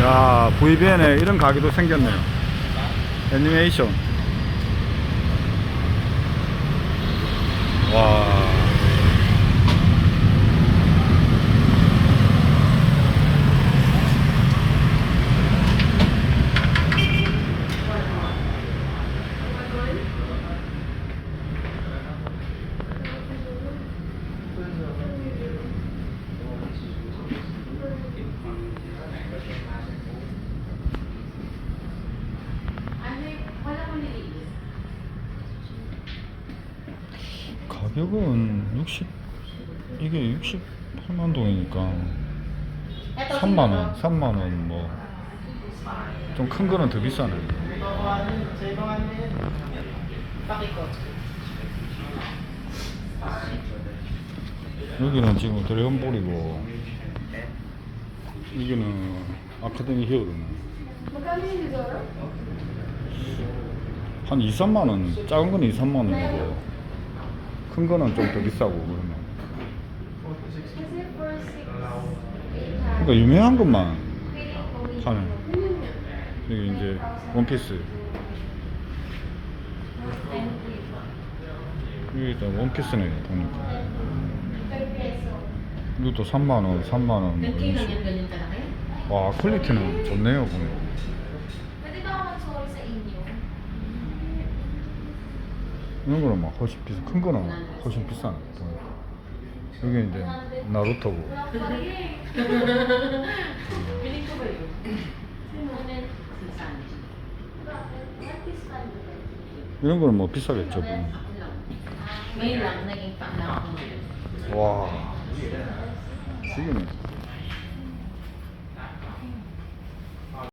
야, VBN에 이런 가게도 생겼네요. 애니메이션. 가격은 60 이게 68만 동이니까 3만 원, 3만 원 뭐 좀 큰 거는 더 비싸네. 여기는 지금 드래곤볼이고 여기는 아카데미 히어로네. 한 2, 3만 원, 작은 거는 2, 3만 원이고 큰 거는 좀 더 비싸고 그러면. Kasi for 6, 8 그러니까 유명한 것만 nga. 여기 이제 원피스. 여기 다 원피스네 보니까. 5 peso. 이것도 3만 원, 3만 원. 뭐. 와 퀄리티는 좋네요 보니 이런 거는 막 훨씬 비싸. 큰 거는 훨씬 비싸네 보니까. 여기 이제 나루토고. 이런 거는 뭐 비싸겠죠. 와. 지금